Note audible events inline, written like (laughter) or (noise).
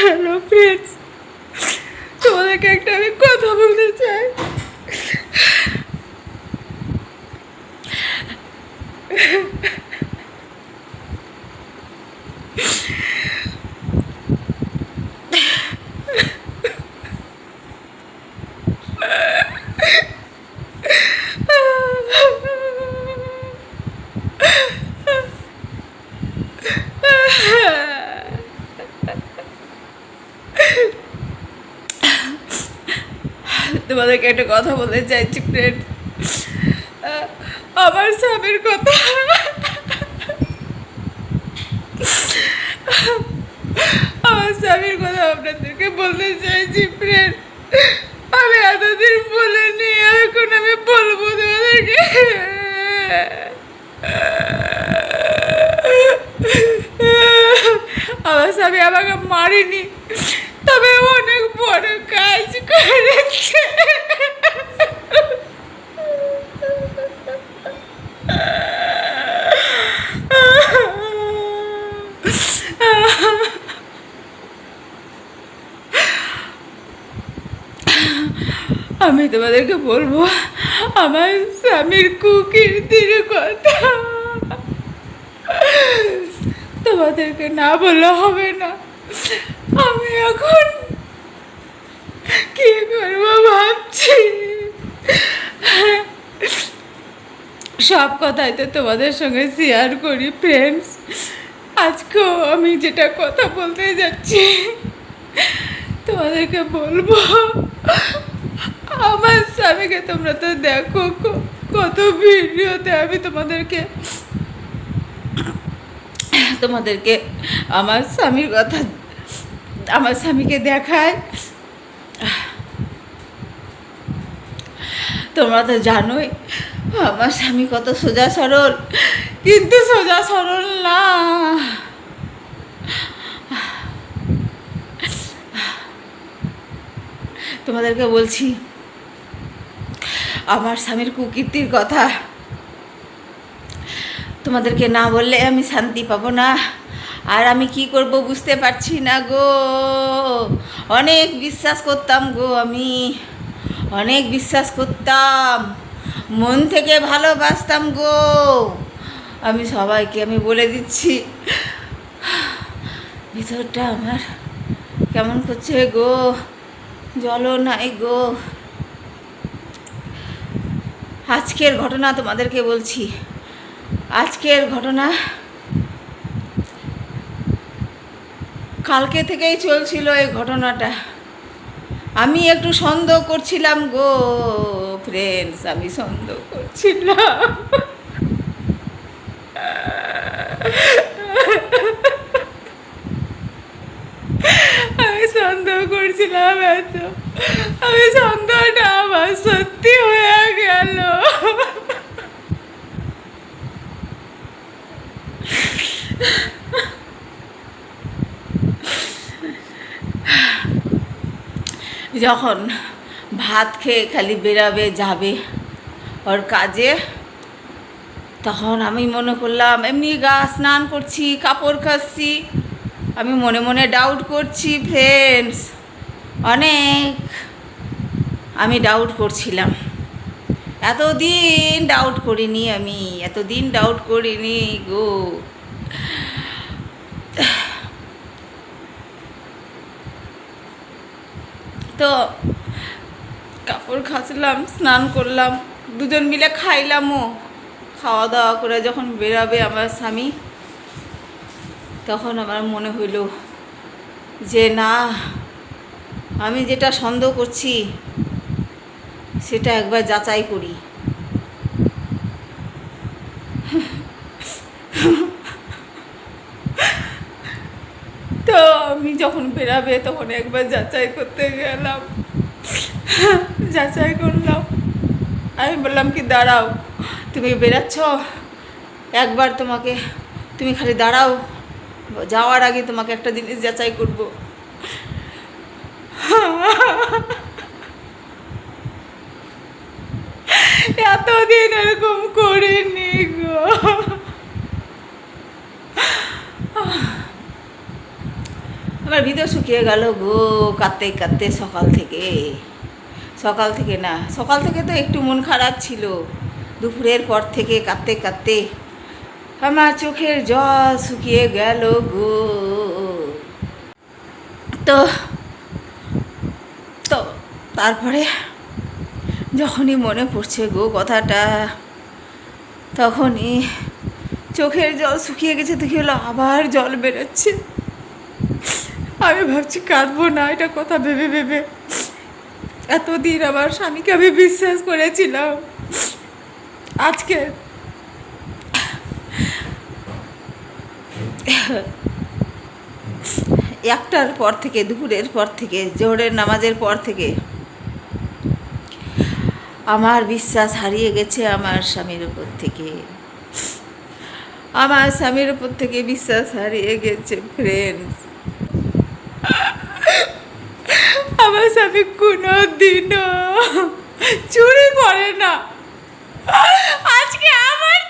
(laughs) Hello friends তোমাদেরকে একটা আমি কথা বলতে চাই। (laughs) তোমাদেরকে একটা কথা বলতে চাইছি ফ্রেন্ড আমার স্বামীর কথা। আমার স্বামীর কথা আপনাদেরকে বলতে চাইছি ফ্রেন্ড আমি এতদিন বলিনি, এখন আমি বলব তোমাদেরকে। আমার স্বামী আমাকে মারিনি। তবে অনেক বড় কাজ করেছে। আমি তোমাদেরকে বলব, আমার স্বামীর কুকীর্তির কথা। তোমাদেরকে না বলা হবে না। আমি এখন কি করব ভাবছি? সব কথাই তো তোমাদের সঙ্গে শেয়ার করি ফ্রেন্ডস আজকেও আমি যেটা কথা বলতে যাচ্ছি, তোমাদেরকে বলব, আমার স্বামীকে তোমরা তো দেখো কত ভিডিওতে আমি তোমাদেরকে তোমাদেরকে আমার স্বামীর কথা আমার স্বামীকে দেখায়। তোমরা তো জানোই, আমার স্বামী কত সোজা সরল, কিন্তু সোজা সরল না। তোমাদেরকে বলছি, আমার স্বামীর কুকীর্তির কথা, তোমাদেরকে না বললে আমি শান্তি পাবো না। আর আমি কি করব বুঝতে পারছি না গো। অনেক বিশ্বাস করতাম গো আমি। অনেক বিশ্বাস করতাম। মন থেকে ভালোবাসতাম গো। আমি সবাইকে আমি বলে দিচ্ছি। ভিতরটা আমার কেমন করছে গো? জলও নাই গো। আজকের ঘটনা তোমাদেরকে বলছি। আজকের ঘটনা কালকে থেকেই চলছিল এই ঘটনাটা। আমি একটু সন্দেহ করছিলাম গো ফ্রেন্ডস আমি সন্দেহ করছিলাম আমি সন্দেহ করছিলাম এত আমি সন্দেহটা আমার সত্যি হয়ে গেল যখন ভাত খেয়ে খালি বেরাবে, যাবে ওর কাজে, তখন আমি মনে করলাম, এমনি গা স্নান করছি, কাপড় কাচ্ছি, আমি মনে মনে ডাউট করছি ফ্রেন্ডস অনেক। আমি ডাউট করছিলাম। এতদিন ডাউট করিনি আমি, এতদিন ডাউট করিনি গো। তো কাপড় খাচলাম স্নান করলাম, দুজন মিলে খাইলামও। খাওয়া দাওয়া করে যখন বেরাবে আমার স্বামী, তখন আমার মনে হইল যে, না, আমি যেটা সন্দেহ করছি, সেটা একবার যাচাই করি তো আমি যখন বেরাবে তখন একবার যাচাই করতে গেলাম। যাচাই করলাম। আমি বললাম কি, দাঁড়াও, তুমি বেরাচ্ছ? একবার তোমাকে, তুমি খালি দাঁড়াও। যাওয়ার আগে তোমাকে একটা জিনিস যাচাই করব। এতদিন এরকম করিনি গো আমার ভিতর শুকিয়ে গেল গো, কাঁদতে কাঁদতে সকাল থেকে। সকাল থেকে না, সকাল থেকে তো একটু মন খারাপ ছিল। দুপুরের পর থেকে কাঁদতে কাঁদতে আমার চোখের জল শুকিয়ে গেল গো। তো তো তারপরে যখনই মনে পড়ছে গো কথাটা, তখনই চোখের জল শুকিয়ে গেছে দেখি হলো আবার জল বেরোচ্ছে। আমি ভাবছি কাঁদবো না, এটা কথা ভেবে ভেবে। এতদিন আমার স্বামীকে আমি বিশ্বাস করেছিলাম। আজকে একটার পর থেকে, দুপুরের পর থেকে, জোহরের নামাজের পর থেকে আমার বিশ্বাস হারিয়ে গেছে আমার স্বামীর উপর থেকে। আমার স্বামীর উপর থেকে বিশ্বাস হারিয়ে গেছে ফ্রেন্ডস আমার স্বামী কোনো দিনও চুরি করে না। আজকে আমার